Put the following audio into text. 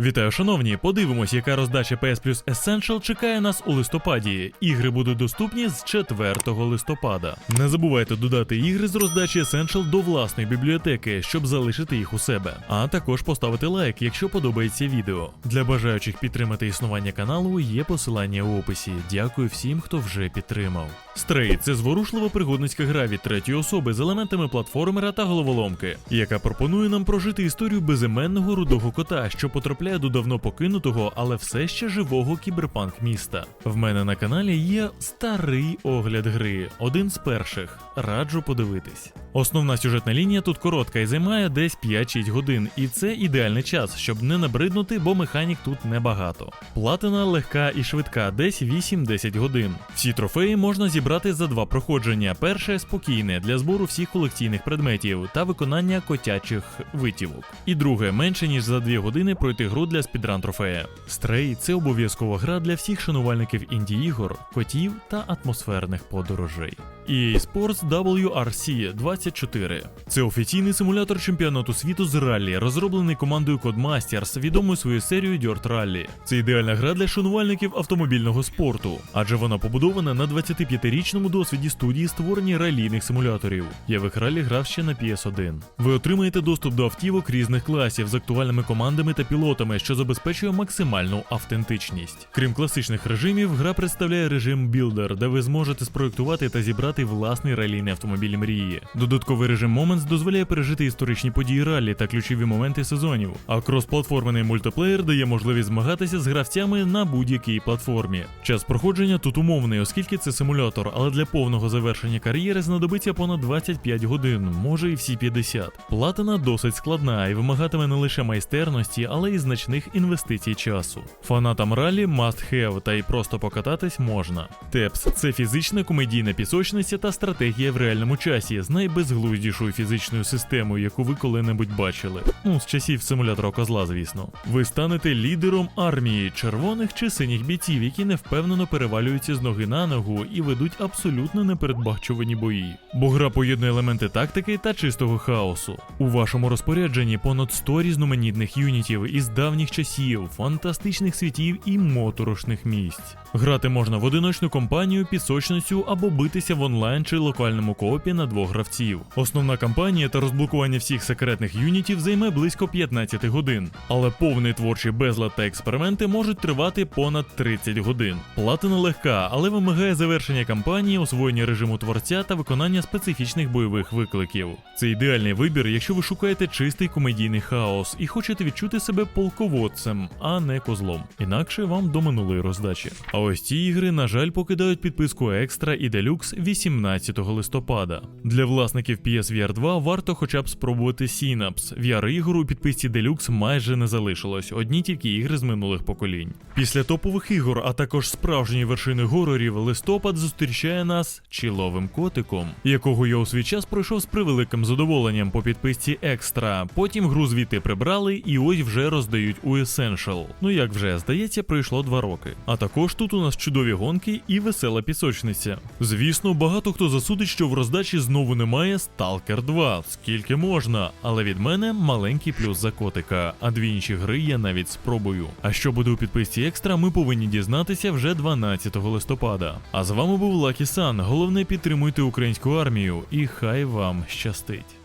Вітаю, шановні! Подивимось, яка роздача PS Plus Essential чекає нас у листопаді. Ігри будуть доступні з 4 листопада. Не забувайте додати ігри з роздачі Essential до власної бібліотеки, щоб залишити їх у себе. А також поставити лайк, якщо подобається відео. Для бажаючих підтримати існування каналу є посилання у описі. Дякую всім, хто вже підтримав. Стрей це зворушлива пригодницька гра від третьої особи з елементами платформера та головоломки, яка пропонує нам прожити історію безіменного рудого кота, що потрапляє до давно покинутого, але все ще живого кіберпанк міста. В мене на каналі є старий огляд гри, один з перших. Раджу подивитись. Основна сюжетна лінія тут коротка і займає десь 5-6 годин, і це ідеальний час, щоб не набриднути, бо механік тут небагато. Платина легка і швидка, десь 8-10 годин. Всі трофеї можна зібрати за два проходження. Перше спокійне для збору всіх колекційних предметів та виконання котячих витівок. І друге менше ніж за 2 години пройти гру для спідран трофея. Стрей це обов'язкова гра для всіх шанувальників інді-ігор, котів та атмосферних подорожей. EA Sports WRC 24 це офіційний симулятор чемпіонату світу з раллі, розроблений командою Codemasters, відомою своєю серією Dirt Rally. Це ідеальна гра для шанувальників автомобільного спорту, адже вона побудована на 25-річному досвіді студії створення ралійних симуляторів. Я в ралі грав ще на PS1. Ви отримаєте доступ до автівок різних класів з актуальними командами та пілотами, що забезпечує максимальну автентичність. Крім класичних режимів, гра представляє режим Builder, де ви зможете спроектувати та зібрати власний ралійний автомобіль мрії. Додатковий режим Moments дозволяє пережити історичні події ралі та ключові моменти сезонів. А кросплатформений мультиплеєр дає можливість змагатися з гравцями на будь-якій платформі. Час проходження тут умовний, оскільки це симулятор, але для повного завершення кар'єри знадобиться понад 25 годин, може і всі 50. Платина досить складна і вимагатиме не лише майстерності, але й значних інвестицій часу. Фанатам ралі must have, та й просто покататись можна. Тепс це фізична комедійна пісочниця та стратегія в реальному часі з найбезглуздішою фізичною системою, яку ви коли-небудь бачили. Ну, з часів симулятора козла, звісно. Ви станете лідером армії червоних чи синіх бійців, які невпевнено перевалюються з ноги на ногу і ведуть абсолютно непередбачувані бої. Бо гра поєднує елементи тактики та чистого хаосу. У вашому розпорядженні понад 100 різноманітних юнітів із давніх часів, фантастичних світів і моторошних місць. Грати можна в одиночну компанію, пісочницю або битися в онлайн чи локальному коопі на двох гравців. Основна кампанія та розблокування всіх секретних юнітів займе близько 15 годин, але повний творчий безлад та експерименти можуть тривати понад 30 годин. Платина легка, але вимагає завершення кампанії, освоєння режиму творця та виконання специфічних бойових викликів. Це ідеальний вибір, якщо ви шукаєте чистий комедійний хаос і хочете відчути себе полководцем, а не козлом. Інакше вам до минулої роздачі. А ось ці ігри, на жаль, покидають підписку Екстра і Делюкс 18 листопада. Для власників PSVR 2 варто хоча б спробувати Synapse. VR-ігор у підписці Deluxe майже не залишилось, одні тільки ігри з минулих поколінь. Після топових ігор, а також справжньої вершини горорів, листопад зустрічає нас чіловим котиком, якого я у свій час пройшов з превеликим задоволенням по підписці Екстра. Потім гру звідти прибрали і ось вже роздають у Essential. Ну як вже, здається, пройшло два роки. А також тут у нас чудові гонки і весела пісочниця. Звісно, багато хто засудить, що в роздачі знову немає Stalker 2, скільки можна, але від мене маленький плюс за котика, а дві інші гри я навіть спробую. А що буде у підписці екстра, ми повинні дізнатися вже 12 листопада. А з вами був Лакі Сан. Головне підтримуйте українську армію, і хай вам щастить.